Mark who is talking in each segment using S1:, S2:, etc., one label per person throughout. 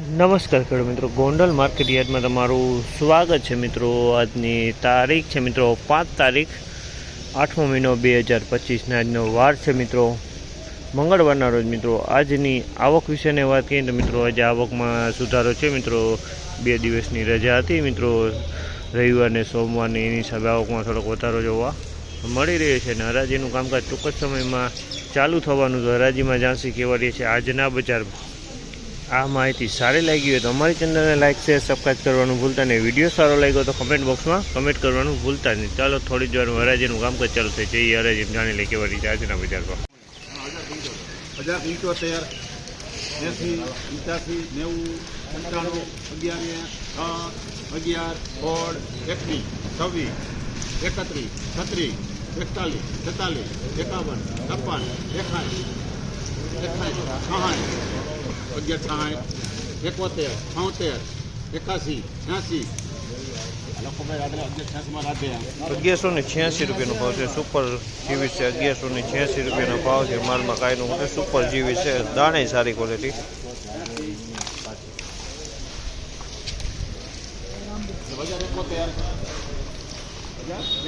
S1: નમસ્કાર ખેડૂત મિત્રો. ગોંડલ માર્કેટ યાર્ડમાં તમારું સ્વાગત છે મિત્રો. આજની તારીખ છે મિત્રો પાંચ તારીખ, આઠમો મહિનો બે હજાર પચીસના આજનો વાર છે મિત્રો. મંગળવારના રોજ મિત્રો આજની આવક વિશેની વાત કરીએ તો મિત્રો આજે આવકમાં સુધારો છે મિત્રો. બે દિવસની રજા હતી મિત્રો. રવિવારને સોમવારની એની હિસાબે આવકમાં થોડોક વધારો જોવા મળી રહ્યો છે અને હરાજીનું કામકાજ ટૂંક સમયમાં ચાલુ થવાનું તો હરાજીમાં ઝાંસી કહેવાડીએ છે આજના બજારમાં આ માહિતી સારી લાગી હોય તો અમારી ચેનલને લાઇક શેર સબસ્ક્રાઈબ કરવાનું ભૂલતા નહીં. વીડિયો સારો લાગ્યો તો કમેન્ટ બોક્સમાં કમેન્ટ કરવાનું ભૂલતા નહીં. ચાલો થોડી જ હરાજીનું હરાજીનું કામકાજ ચાલુ થઈ જઈએ હરાજી. જાણી લે કેવા રીતે આજના બજારમાં
S2: હજાર પંચોતેર એંસી પંચ્યાસી, નેવું, પંચાણું, અગિયાર અગિયાર, સોળ, એકવીસ, છવ્વીસ, એકત્રીસ, છત્રીસ, એકતાલીસ, છેતાલીસ, એકાવન, છપ્પન એકાણું એકાણું અગિયાર એકોતેર છોતેર એકાસી છ્યાસી.
S1: અગિયારસો ને છ્યાસી રૂપિયાનો ભાવ છે સુપર જીવી છે અગિયારસો ને છ્યાસી રૂપિયાનો ભાવ છે માલમાં કાંઈનું છે સુપર જીવી છે દાણે સારી ક્વોલિટી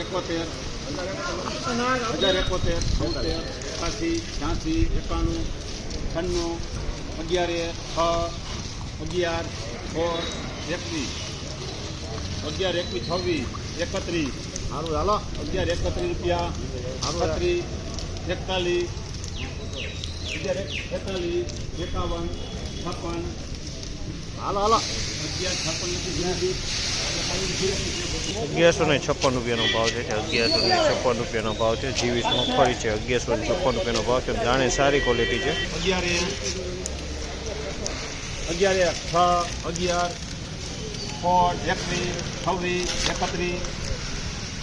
S2: એકોતેર. હજાર એકોતેર એકાસી છ્યાસી એકાણું છન્નું. અગિયાર છ અગિયાર સોળ એકવીસ. અગિયાર એકવીસ છવ્વીસ એકત્રીસ. સારું હાલો. અગિયાર એકત્રીસ રૂપિયા. એકત્રીસ એકતાલીસ. અગિયાર એકતાલીસ એકાવન છપ્પન. હાલો હાલો. અગિયાર છપ્પન નથી
S1: અગિયારસો ને છપ્પન રૂપિયાનો ભાવ છે અગિયારસો ને છપ્પન રૂપિયાનો ભાવ છે. જીવીસ મગફળી છે. અગિયારસો ને છપ્પન રૂપિયાનો ભાવ છે. દાણે સારી ક્વોલિટી છે.
S2: અગિયાર અગિયાર એક છ, અગિયાર સોળ એકવીસ છવ્વીસ, એકત્રીસ,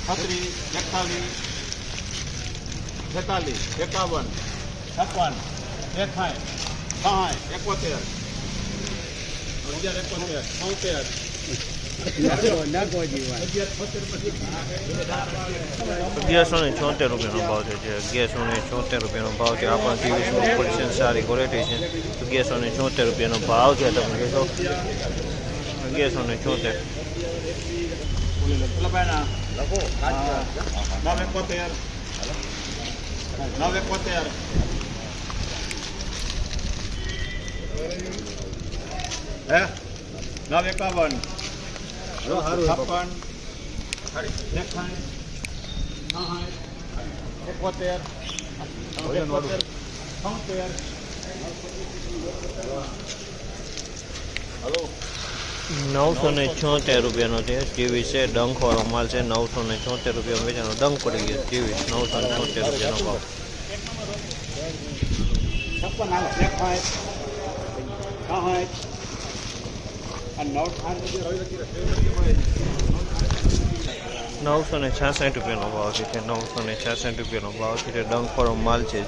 S2: છત્રીસ, એકતાલીસ, છેતાલીસ, એકાવન, છપ્પન એકાઠ સહાય એકોતેર, અગિયાર, એકોતેર છોતેર
S1: અગિયારસો ને છોતેર રૂપિયાનો ભાવ છે જે અગિયારસો ને છોતેર રૂપિયાનો ભાવ છે. આપણા જીવીસ મગફળી છે સારી ક્વોલિટી છે. અગિયારસો ને છોતેર રૂપિયાનો ભાવ છે તમે કહેશો અગિયારસો ને છોતેર.
S2: હે? નવ એકાવન. છપ્પન એકાવન એકોતેર એકોતેર છોતેર હલો.
S1: નવસો ને છોતેર રૂપિયાનો છે જીવી છે ડંખવાળો માલ છે નવસો ને છોતેર રૂપિયા વેચાનો ડંખ પડી ગયો જીવી નવસો ને છોતેર રૂપિયાનો ભાવ.
S2: છપ્પન હાલો એક પાંચ સાઠ અને નવ સાઠ
S1: નવસો ને છાસઠ રૂપિયાનો ભાવ છે. નવસો ને છાસઠ રૂપિયાનો ભાવ છે. ડંખવાળો માલ છે